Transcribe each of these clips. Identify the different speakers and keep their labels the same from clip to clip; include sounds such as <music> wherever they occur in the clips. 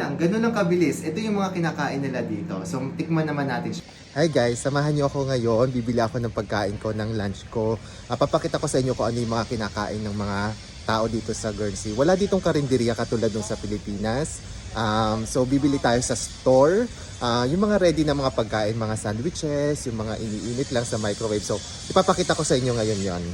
Speaker 1: lang, ganun lang kabilis. Ito yung mga kinakain nila dito. So, tikman naman natin siya. Hi guys, samahan niyo ako ngayon. Bibili ako ng pagkain ko, ng lunch ko. Ah, papakita ko sa inyo kung ano yung mga kinakain ng mga tao dito sa Guernsey. Wala ditong karinderya katulad nung sa Pilipinas. Um, so, bibili tayo sa store. Ah, yung mga ready na mga pagkain, mga sandwiches, yung mga iniinit lang sa microwave. So, ipapakita ko sa inyo ngayon yon.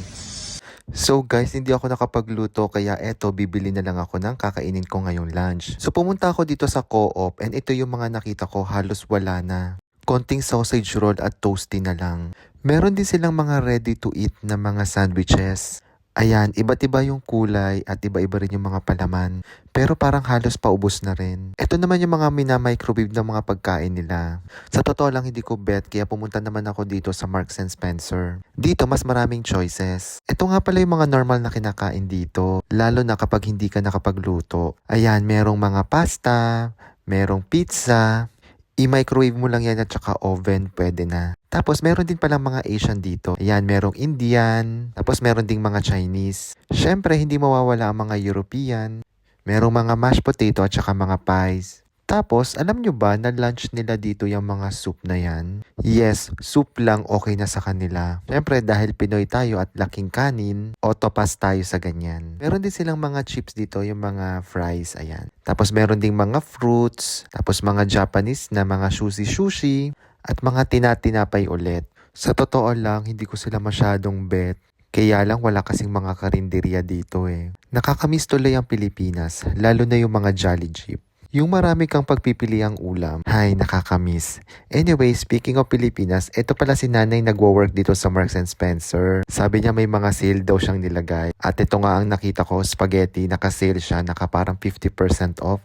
Speaker 1: So guys, hindi ako nakapagluto kaya eto bibili na lang ako ng kakainin ko ngayong lunch. So pumunta ako dito sa co-op and ito yung mga nakita ko halos wala na. Konting sausage roll at toasty na lang. Meron din silang mga ready to eat na mga sandwiches. Ayan, iba't iba yung kulay at iba-iba rin yung mga palaman. Pero parang halos paubos na rin. Ito naman yung mga mina-microwave ng mga pagkain nila. Sa totoo lang hindi ko bet kaya pumunta naman ako dito sa Marks and Spencer. Dito mas maraming choices. Ito nga pala yung mga normal na kinakain dito. Lalo na kapag hindi ka nakapagluto. Ayan, merong mga pasta, merong pizza, I-microwave mo lang yan at saka oven, pwede na. Tapos meron din palang mga Asian dito. Ayan, merong Indian, tapos meron ding mga Chinese. Syempre, hindi mawawala ang mga European. Merong mga mashed potato at saka mga pies. Tapos, alam nyo ba na lunch nila dito yung mga soup na yan? Yes, soup lang okay na sa kanila. Siyempre, dahil Pinoy tayo at laking kanin, autopass tayo sa ganyan. Meron din silang mga chips dito, yung mga fries, ayan. Tapos meron ding mga fruits, tapos mga Japanese na mga sushi-sushi, at mga tinatinapay ulit. Sa totoo lang, hindi ko sila masyadong bet. Kaya lang wala kasing mga karinderya dito eh. Nakakamiss tuloy ang Pilipinas, lalo na yung mga Jolly Jeep. Yung marami kang pagpipili ang ulam, hay nakakamiss. Anyway, speaking of Pilipinas, ito pala si nanay nagwo-work dito sa Marks and Spencer. Sabi niya may mga sale daw siyang nilagay. At ito nga ang nakita ko, spaghetti, naka-sale siya, naka parang 50% off.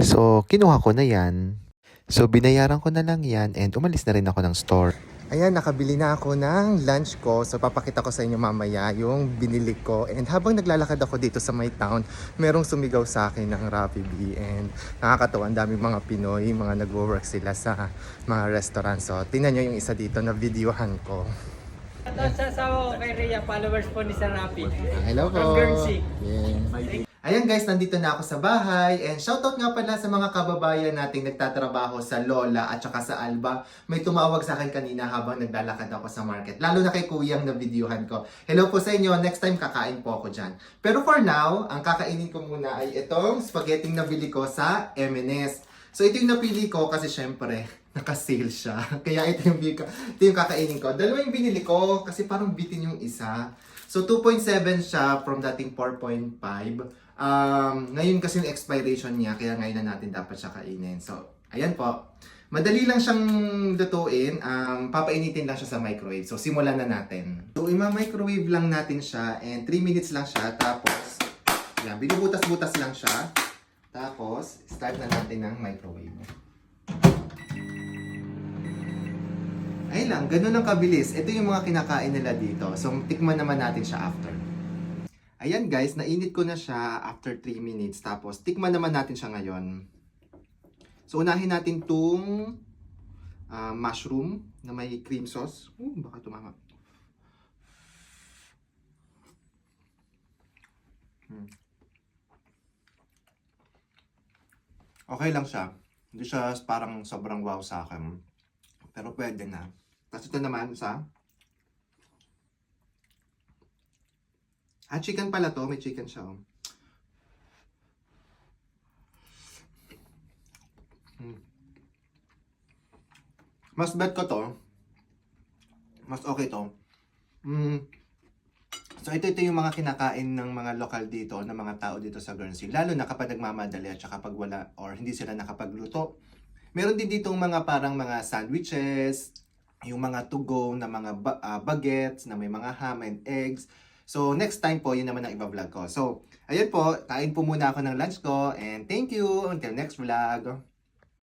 Speaker 1: So, kinuha ko na yan. So, binayaran ko na lang yan and umalis na rin ako ng store. Ayan, nakabili na ako ng lunch ko. So, papakita ko sa inyo mamaya yung binili ko. And habang naglalakad ako dito sa my town, merong sumigaw sa akin ng Rappi B. And nakakatawa, ang daming mga Pinoy, mga nagwo-work sila sa mga restaurant. So, tingnan nyo yung isa dito na videohan ko.
Speaker 2: Ito sa asawa ko kay Rhea, followers po ni Sir Rapi.
Speaker 1: Hello po.
Speaker 2: From Guernsey.
Speaker 1: Yeah. Ayan guys, nandito na ako sa bahay. And shoutout nga pala sa mga kababayan nating nagtatrabaho sa Lola at saka sa Alba. May tumawag sa akin kanina habang naglalakad ako sa market. Lalo na kay kuyang na videohan ko. Hello po sa inyo. Next time kakain po ako dyan. Pero for now, ang kakainin ko muna ay itong spaghetti na bili ko sa M&S. So ito yung napili ko kasi syempre, <laughs> naka-sale siya. <laughs> Kaya ito yung, ito yung kakainin ko. Dalawa yung binili ko kasi parang bitin yung isa. So 2.7 siya from dating 4.5. Um, ngayon kasi yung expiration niya, kaya ngayon na natin dapat siya kainin. So, ayan po. Madali lang siyang lutuin. Um, papainitin lang siya sa microwave. So, simulan na natin. So, ima-microwave lang natin siya and 3 minutes lang siya. Tapos, yan, binubutas-butas lang siya. Tapos, start na natin ng microwave. Ayun lang, ganun lang kabilis. Ito yung mga kinakain nila dito. So, tikman naman natin siya after. Ayan guys, nainit ko na siya after 3 minutes. Tapos, tikman naman natin siya ngayon. So, unahin natin tong ah, mushroom na may cream sauce. Oh, baka tumama. Hmm. Okay lang siya. Hindi siya parang sobrang wow sa akin. Pero pwede na. Tapos ito naman sa Ah, chicken pala to. May chicken siya. oh. Mm. Mas bet ko to. Mas okay to. Mm. So ito ito yung mga kinakain ng mga lokal dito, ng mga tao dito sa Guernsey. Lalo na kapag nagmamadali at kapag wala or hindi sila nakapagluto. Meron din ditong mga parang mga sandwiches, yung mga to go na mga ba- ah, baguettes na may mga ham and eggs. So, next time po, yun naman ang iba-vlog ko. So, ayun po, kain po muna ako ng lunch ko and thank you until next vlog.